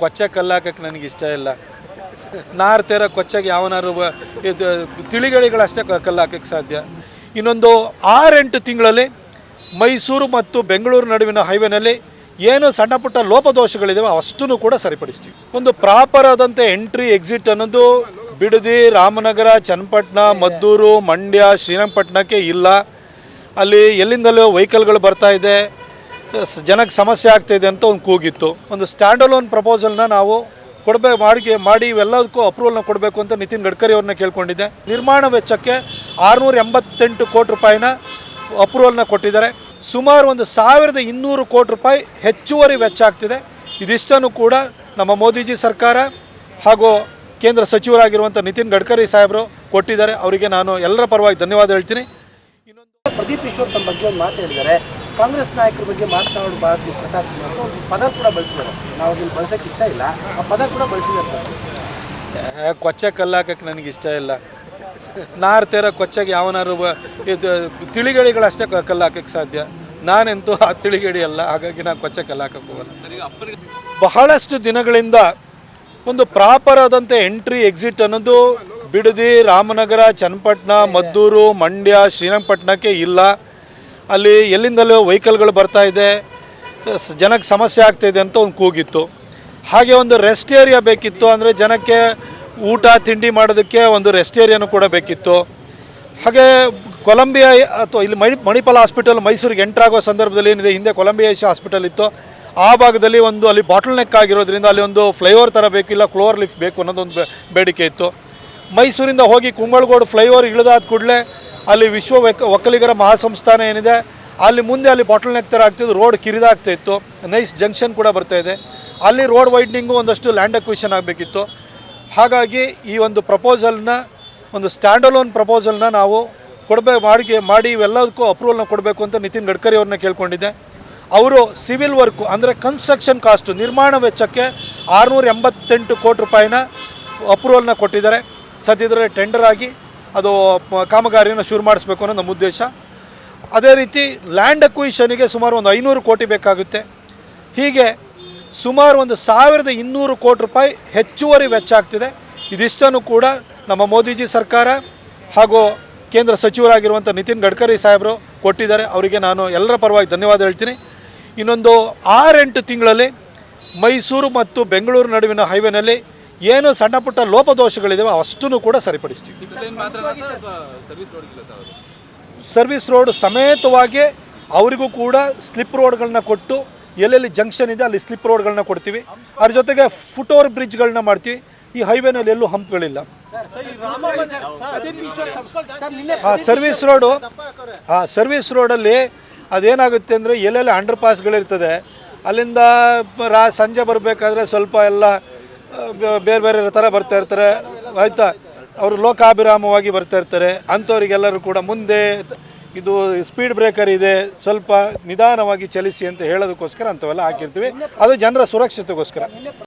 ಕೊಚ್ಚೆ ಕಲ್ಲು ಹಾಕಕ್ಕೆ ನನಗೆ ಇಷ್ಟ ಇಲ್ಲ. ನಾರ್ತಿರ ಕೊಚ್ಚೆಗೆ ಯಾವನಾರು ಇದು ತಿಳಿಗಳಿಗಳಷ್ಟೇ ಕಲ್ಲಾಕಕ್ಕೆ ಸಾಧ್ಯ. ಇನ್ನೊಂದು ಆರೆಂಟು ತಿಂಗಳಲ್ಲಿ ಮೈಸೂರು ಮತ್ತು ಬೆಂಗಳೂರು ನಡುವಿನ ಹೈವೇನಲ್ಲಿ ಏನು ಸಣ್ಣ ಪುಟ್ಟ ಲೋಪದೋಷಗಳಿದಾವೆ ಅಷ್ಟೂ ಕೂಡ ಸರಿಪಡಿಸ್ತೀವಿ. ಒಂದು ಪ್ರಾಪರ್ ಆದಂಥ ಎಂಟ್ರಿ, ಎಕ್ಸಿಟ್ ಅನ್ನೋದು ಬಿಡದಿ ರಾಮನಗರ, ಚನ್ನಪಟ್ಟಣ, ಮದ್ದೂರು, ಮಂಡ್ಯ, ಶ್ರೀರಂಗಪಟ್ಟಣಕ್ಕೆ ಇಲ್ಲ. ಅಲ್ಲಿ ಎಲ್ಲಿಂದಲೂ ವೆಹಿಕಲ್ಗಳು ಬರ್ತಾ ಇದೆ. ಜನಕ್ಕೆ ಸಮಸ್ಯೆ ಆಗ್ತಾಯಿದೆ ಅಂತ ಒಂದು ಕೂಗಿತ್ತು. ಒಂದು ಸ್ಟ್ಯಾಂಡ್ ಅಲೋನ್ ಪ್ರಪೋಸಲ್ನ ನಾವು ಕೊಡಬೇಕು ಮಾಡಿ ಮಾಡಿ ಇವೆಲ್ಲದಕ್ಕೂ ಅಪ್ರೂವಲ್ನ ಕೊಡಬೇಕು ಅಂತ ನಿತಿನ್ ಗಡ್ಕರಿ ಅವ್ರನ್ನ ಕೇಳ್ಕೊಂಡಿದ್ದೆ. ನಿರ್ಮಾಣ ವೆಚ್ಚಕ್ಕೆ ಆರುನೂರ ಎಂಬತ್ತೆಂಟು ಕೋಟಿ ರೂಪಾಯಿನ ಅಪ್ರೂವಲ್ನ ಕೊಟ್ಟಿದ್ದಾರೆ. ಸುಮಾರು ಒಂದು ಸಾವಿರದ ಇನ್ನೂರು ಕೋಟಿ ರೂಪಾಯಿ ಹೆಚ್ಚುವರಿ ವೆಚ್ಚ ಆಗ್ತಿದೆ. ಇದಿಷ್ಟನ್ನು ಕೂಡ ನಮ್ಮ ಮೋದಿಜಿ ಸರ್ಕಾರ ಹಾಗೂ ಕೇಂದ್ರ ಸಚಿವರಾಗಿರುವಂಥ ನಿತಿನ್ ಗಡ್ಕರಿ ಸಾಹೇಬರು ಕೊಟ್ಟಿದ್ದಾರೆ. ಅವರಿಗೆ ನಾನು ಎಲ್ಲರ ಪರವಾಗಿ ಧನ್ಯವಾದ ಹೇಳ್ತೀನಿ. ಪ್ರದೀಪ್ ಈಶ್ವರ್ ತಮ್ಮ ಬಗ್ಗೆ ಒಂದು ಮಾತು ಹೇಳಿದ್ದಾರೆ. ಕಾಂಗ್ರೆಸ್ ನಾಯಕರ ಬಗ್ಗೆ ಮಾತನಾಡೋ ಬಾರದು ಪ್ರತಾಪ್ ಕುಮಾರ್ ಒಂದು ಪದ ಕೂಡ ಬಳಸಿದ್ದಾರೆ. ನಾವು ಅದನ್ನು ಬಳಸಕ್ಕೆ ಇಷ್ಟ ಇಲ್ಲ. ಆ ಪದ ಕೂಡ ಬಳಸಿದ್ದಾರೆ ಕೊಚ್ಚ ಕೊಚ್ಚೆ ಕಲ್ಲು ಹಾಕಕ್ಕೆ ನನಗೆ ಇಷ್ಟ ಇಲ್ಲ. ನಾರ್ತೇರ ಕೊಚ್ಚಗೆ ಯಾವನಾರು ಇದು ತಿಳಿಗಳಿಗಳಷ್ಟೇ ಕಲ್ಲಾಕಕ್ಕೆ ಸಾಧ್ಯ. ನಾನೆಂತೂ ಆ ತಿಳಿಗಡಿ ಅಲ್ಲ. ಹಾಗಾಗಿ ನಾನು ಕೊಚ್ಚೆ ಕಲ್ಲಾಕಕ್ಕೆ ಹೋಗಲ್ಲ. ಬಹಳಷ್ಟು ದಿನಗಳಿಂದ ಒಂದು ಪ್ರಾಪರ್ ಆದಂಥ ಎಂಟ್ರಿ, ಎಕ್ಸಿಟ್ ಅನ್ನೋದು ಬಿಡದಿ ರಾಮನಗರ, ಚನ್ನಪಟ್ಟಣ, ಮದ್ದೂರು, ಮಂಡ್ಯ, ಶ್ರೀರಂಗಪಟ್ಟಣಕ್ಕೆ ಇಲ್ಲ. ಅಲ್ಲಿ ಎಲ್ಲಿಂದಲೂ ವೆಹಿಕಲ್ಗಳು ಬರ್ತಾ ಇದೆ ಜನಕ್ಕೆ ಸಮಸ್ಯೆ ಆಗ್ತಾಯಿದೆ ಅಂತ ಒಂದು ಕೂಗಿತ್ತು. ಹಾಗೆ ಒಂದು ರೆಸ್ಟ್ ಏರಿಯಾ ಬೇಕಿತ್ತು ಅಂದರೆ ಜನಕ್ಕೆ ಊಟ, ತಿಂಡಿ ಮಾಡೋದಕ್ಕೆ ಒಂದು ರೆಸ್ಟ್ ಏರಿಯಾನು ಕೂಡ ಬೇಕಿತ್ತು. ಹಾಗೆ ಕೊಲಂಬಿಯಾ ಅಥವಾ ಇಲ್ಲಿ ಮಣಿ, ಮಣಿಪಾಲ ಹಾಸ್ಪಿಟಲ್ ಮೈಸೂರಿಗೆ ಎಂಟ್ರಾಗುವ ಸಂದರ್ಭದಲ್ಲಿ ಏನಿದೆ, ಹಿಂದೆ ಕೊಲಂಬಿಯಾ ಏಷ್ಯಾ ಹಾಸ್ಪಿಟಲ್ ಇತ್ತು. ಆ ಭಾಗದಲ್ಲಿ ಒಂದು ಅಲ್ಲಿ ಬಾಟಲ್ ನೆಕ್ ಆಗಿರೋದ್ರಿಂದ ಅಲ್ಲಿ ಒಂದು ಫ್ಲೈಓವರ್ ಥರ ಬೇಕಿಲ್ಲ ಕ್ಲೋವರ್ ಲಿಫ್ಟ್ ಬೇಕು ಅನ್ನೋದೊಂದು ಬೇಡಿಕೆ ಇತ್ತು. ಮೈಸೂರಿಂದ ಹೋಗಿ ಕುಂಬಳಗೋಡು ಫ್ಲೈಓವರ್ ಇಳಿದಾದ ಕೂಡಲೇ ಅಲ್ಲಿ ವಿಶ್ವ ಒಕ್ಕ- ಒಕ್ಕಲಿಗರ ಮಹಾಸಂಸ್ಥಾನ ಏನಿದೆ, ಅಲ್ಲಿ ಮುಂದೆ ಅಲ್ಲಿ ಬಾಟಲ್ ನೆಕ್ ಥರ ಆಗ್ತಿದ್ದು ರೋಡ್ ಕಿರಿದಾಗ್ತಾ ಇತ್ತು ನೈಸ್ ಜಂಕ್ಷನ್ ಕೂಡ ಬರ್ತಾ ಇದೆ. ಅಲ್ಲಿ ರೋಡ್ ವೈಡ್ನಿಂಗು ಒಂದಷ್ಟು ಲ್ಯಾಂಡ್ ಅಕ್ವಿಷನ್ ಆಗಬೇಕಿತ್ತು. ಹಾಗಾಗಿ ಈ ಒಂದು ಪ್ರಪೋಸಲ್ನ ಒಂದು ಸ್ಟ್ಯಾಂಡ್ ಅಲೋನ್ ಪ್ರಪೋಸಲ್ನ ನಾವು ಕೊಡಬೇಕು ಮಾಡಿ ಮಾಡಿ ಇವೆಲ್ಲದಕ್ಕೂ ಅಪ್ರೂವಲ್ನ ಕೊಡಬೇಕು ಅಂತ ನಿತಿನ್ ಗಡ್ಕರಿ ಅವ್ರನ್ನ ಕೇಳ್ಕೊಂಡಿದ್ದೆ. ಅವರು ಸಿವಿಲ್ ವರ್ಕು ಅಂದರೆ ಕನ್ಸ್ಟ್ರಕ್ಷನ್ ಕಾಸ್ಟು ನಿರ್ಮಾಣ ವೆಚ್ಚಕ್ಕೆ ಆರುನೂರ ಎಂಬತ್ತೆಂಟು ಕೋಟಿ ರೂಪಾಯಿನ ಅಪ್ರೂವಲ್ನ ಕೊಟ್ಟಿದ್ದಾರೆ. ಸದ್ಯದಲ್ಲೇ ಟೆಂಡರ್ ಆಗಿ ಅದು ಕಾಮಗಾರಿಯನ್ನು ಶುರು ಮಾಡಿಸ್ಬೇಕು ಅನ್ನೋ ನಮ್ಮ ಉದ್ದೇಶ. ಅದೇ ರೀತಿ ಲ್ಯಾಂಡ್ ಅಕ್ವಿಷನಿಗೆ ಸುಮಾರು ಒಂದು ಐನೂರು ಕೋಟಿ ಬೇಕಾಗುತ್ತೆ. ಹೀಗೆ ಸುಮಾರು ಒಂದು ಸಾವಿರದ ಇನ್ನೂರು ಕೋಟಿ ರೂಪಾಯಿ ಹೆಚ್ಚುವರಿ ವೆಚ್ಚ ಆಗ್ತಿದೆ. ಇದಿಷ್ಟನ್ನು ಕೂಡ ನಮ್ಮ ಮೋದಿಜಿ ಸರ್ಕಾರ ಹಾಗೂ ಕೇಂದ್ರ ಸಚಿವರಾಗಿರುವಂಥ ನಿತಿನ್ ಗಡ್ಕರಿ ಸಾಹೇಬರು ಕೊಟ್ಟಿದ್ದಾರೆ. ಅವರಿಗೆ ನಾನು ಎಲ್ಲರ ಪರವಾಗಿ ಧನ್ಯವಾದ ಹೇಳ್ತೀನಿ. ಇನ್ನೊಂದು ಆರೆಂಟು ತಿಂಗಳಲ್ಲಿ ಮೈಸೂರು ಮತ್ತು ಬೆಂಗಳೂರು ನಡುವಿನ ಹೈವೇನಲ್ಲಿ ಏನು ಸಣ್ಣ ಪುಟ್ಟ ಲೋಪದೋಷಗಳಿದಾವೆ ಅಷ್ಟನ್ನು ಕೂಡ ಸರಿಪಡಿಸ್ತೀವಿ. ಸರ್ವಿಸ್ ರೋಡ್ ಸಮೇತವಾಗಿ ಅವರಿಗೂ ಕೂಡ ಸ್ಲಿಪ್ ರೋಡ್ಗಳನ್ನ ಕೊಟ್ಟು ಎಲ್ಲೆಲ್ಲಿ ಜಂಕ್ಷನ್ ಇದೆ ಅಲ್ಲಿ ಸ್ಲಿಪ್ ರೋಡ್ಗಳನ್ನ ಕೊಡ್ತೀವಿ. ಅದ್ರ ಜೊತೆಗೆ ಫುಟ್ ಓವರ್ ಬ್ರಿಡ್ಜ್ಗಳನ್ನ ಮಾಡ್ತೀವಿ. ಈ ಹೈವೇನಲ್ಲಿ ಎಲ್ಲೂ ಹಂಪ್ಗಳಿಲ್ಲ. ಆ ಸರ್ವಿಸ್ ರೋಡು ಹಾಂ ಸರ್ವಿಸ್ ರೋಡಲ್ಲಿ ಅದೇನಾಗುತ್ತೆ ಅಂದರೆ ಎಲ್ಲೆಲ್ಲಿ ಅಂಡರ್ ಪಾಸ್ಗಳಿರ್ತದೆ ಅಲ್ಲಿಂದ ರಾ, ಸಂಜೆ ಬರಬೇಕಾದ್ರೆ ಸ್ವಲ್ಪ ಎಲ್ಲ ಬೇರೆ ಬೇರೆ ಥರ ಬರ್ತಾ ಇರ್ತಾರೆ. ಆಯಿತಾ? ಅವರು ಲೋಕಾಭಿರಾಮವಾಗಿ ಬರ್ತಾ ಇರ್ತಾರೆ. ಅಂಥವ್ರಿಗೆಲ್ಲರೂ ಕೂಡ ಮುಂದೆ ಇದು ಸ್ಪೀಡ್ ಬ್ರೇಕರ್ ಇದೆ. ಸ್ವಲ್ಪ ನಿಧಾನವಾಗಿ ಚಲಿಸಿ ಅಂತ ಹೇಳೋದಕ್ಕೋಸ್ಕರ ಅಂಥವೆಲ್ಲ ಹಾಕಿರ್ತೀವಿ. ಅದು ಜನರ ಸುರಕ್ಷತೆಗೋಸ್ಕರ.